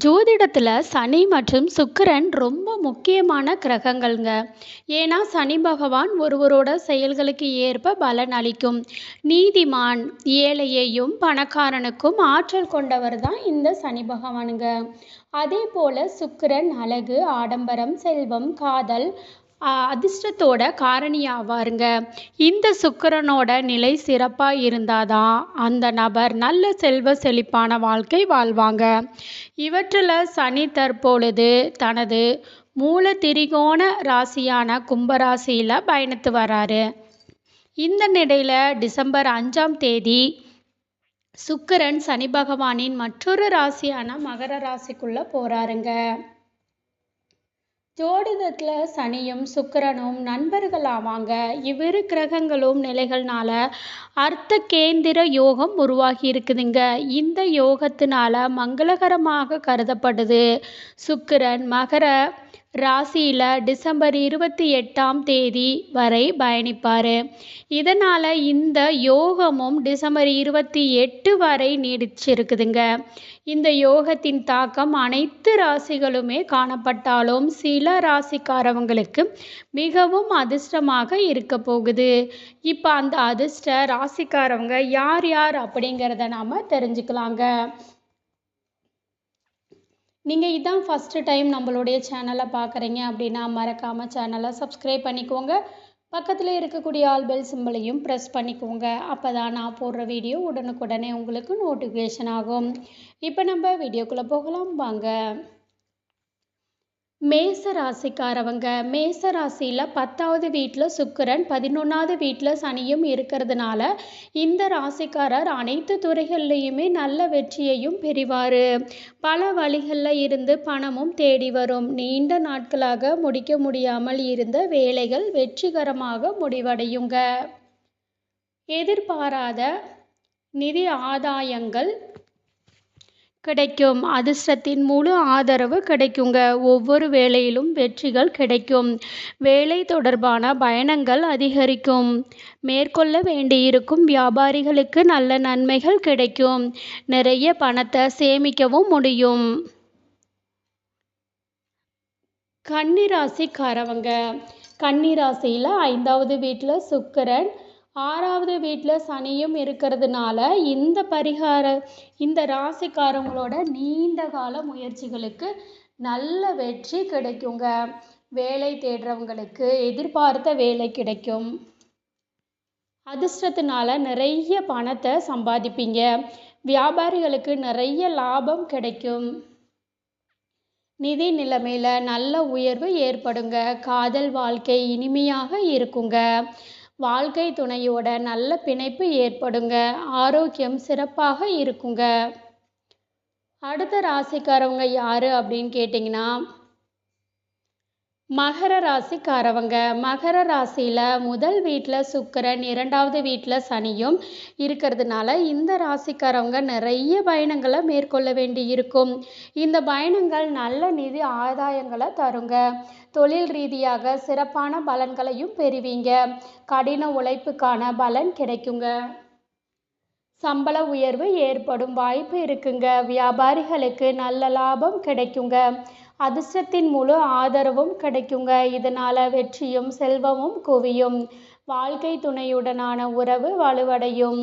ஜோதிடத்தில் சனி மற்றும் சுக்கிரன் ரொம்ப முக்கியமான கிரகங்கள்ங்க. ஏன்னா சனி பகவான் ஒருவரோட செயல்களுக்கு ஏற்ப பலன் அளிக்கும். நீதிமான் ஏழையையும் பணக்காரனுக்கும் ஆற்றல் கொண்டவர் தான் இந்த சனி பகவானுங்க. அதே போல் சுக்கிரன் அழகு ஆடம்பரம் செல்வம் காதல் அதிர்ஷ்டத்தோட காரணி ஆவாருங்க இந்த சுக்கரனோட நிலை சிறப்பாக இருந்தால் தான் அந்த நபர் நல்ல செல்வ செழிப்பான வாழ்க்கை வாழ்வாங்க. இவற்றில் சனி தற்பொழுது தனது மூல திரிகோண ராசியான கும்பராசியில் பயணித்து வராரு. இந்த நிலையில் டிசம்பர் அஞ்சாம் தேதி சுக்கிரன் சனி பகவானின் மற்றொரு ராசியான மகர ராசிக்குள்ளே போகிறாருங்க ஜோடிதத்தில் சனியும் சுக்கிரனும் நண்பர்கள் ஆவாங்க இவ்விரு கிரகங்களும் நிலைகள்னால அர்த்த கேந்திர யோகம் உருவாகி இருக்குதுங்க. இந்த யோகத்தினால மங்களகரமாக கருதப்படுது. சுக்கிரன் மகர ராசியில் டிசம்பர் இருபத்தி எட்டாம் தேதி வரை பயணிப்பார். இதனால் இந்த யோகமும் டிசம்பர் இருபத்தி எட்டு வரை நீடிச்சிருக்குதுங்க. இந்த யோகத்தின் தாக்கம் அனைத்து ராசிகளுமே காணப்பட்டாலும் சில ராசிக்காரவங்களுக்கு மிகவும் அதிர்ஷ்டமாக இருக்க போகுது. இப்போ அந்த அதிர்ஷ்ட ராசிக்காரவங்க யார் யார் அப்படிங்கிறத நாம் தெரிஞ்சுக்கலாங்க. நீங்கள் இதான் ஃபஸ்ட்டு டைம் நம்மளுடைய சேனலை பார்க்குறீங்க அப்படின்னா மறக்காமல் சேனலை சப்ஸ்கிரைப் பண்ணிக்கோங்க. பக்கத்தில் இருக்கக்கூடிய ஆல் பெல் சிம்பிளையும் ப்ரெஸ் பண்ணிக்கோங்க. அப்போ தான் நான் போடுற வீடியோ உடனுக்குடனே உங்களுக்கு நோட்டிஃபிகேஷன் ஆகும். இப்போ நம்ம வீடியோக்குள்ளே போகலாம். வாங்க. மேச ராசிக்காரவங்க மேச ராசியில் பத்தாவது வீட்டில் சுக்கிரன் பதினொன்றாவது வீட்டில் சனியும் இருக்கிறதுனால இந்த ராசிக்காரர் அனைத்து துறைகள்லையுமே நல்ல வெற்றியையும் பெறுவார். பல வழிகளில் இருந்து பணமும் தேடி வரும். நீண்ட நாட்களாக முடிக்க முடியாமல் இருந்த வேலைகள் வெற்றிகரமாக முடிவடையுங்க. எதிர்பாராத நிதி ஆதாயங்கள் கிடைக்கும். அதிர்ஷ்டத்தின் முழு ஆதரவு கிடைக்குங்க. ஒவ்வொரு வேலையிலும் வெற்றிகள் கிடைக்கும். வேலை தொடர்பான பயணங்கள் அதிகரிக்கும். மேற்கொள்ள வேண்டியிருக்கும் வியாபாரிகளுக்கு நல்ல நன்மைகள் கிடைக்கும். நிறைய பணத்தை சேமிக்கவும் முடியும். கன்னிராசிக்காரவங்க. கன்னிராசியில் ஐந்தாவது வீட்டில் சுக்கிரன் ஆறாவது வீட்டில் சனியும் இருக்கிறதுனால இந்த பரிகார இந்த ராசிக்காரங்களோட நீண்ட கால முயற்சிகளுக்கு நல்ல வெற்றி கிடைக்குங்க. வேலை தேடுறவங்களுக்கு எதிர்பார்த்த வேலை கிடைக்கும். அதிர்ஷ்டத்தினால நிறைய பணத்தை சம்பாதிப்பீங்க. வியாபாரிகளுக்கு நிறைய லாபம் கிடைக்கும். நிதி நிலைமையில் நல்ல உயர்வு ஏற்படுங்க. காதல் வாழ்க்கை இனிமையாக இருக்குங்க. வாழ்க்கை துணையோட நல்ல பிணைப்பு ஏற்படுங்க. ஆரோக்கியம் சிறப்பாக இருக்குங்க. அடுத்த ராசிக்காரவங்க யார் அப்படின்னு கேட்டிங்கன்னா மகர ராசிக்காரவங்க. மகர ராசியில் முதல் வீட்டில் சுக்கரன் இரண்டாவது வீட்டில் சனியும் இருக்கிறதுனால இந்த ராசிக்காரவங்க நிறைய பயணங்களை மேற்கொள்ள வேண்டி இருக்கும் இந்த பயணங்கள் நல்ல நிதி ஆதாயங்களை தருங்க. தொழில் ரீதியாக சிறப்பான பலன்களையும் பெறுவீங்க. கடின உழைப்புக்கான பலன் கிடைக்குங்க. சம்பள உயர்வு ஏற்படும் வாய்ப்பு இருக்குங்க. வியாபாரிகளுக்கு நல்ல லாபம் கிடைக்குங்க. அதிர்ஷ்டத்தின் முழு ஆதரவும் கிடைக்குங்க. இதனால் வெற்றியும் செல்வமும் குவியும். வாழ்க்கை துணையுடனான உறவு வலுவடையும்.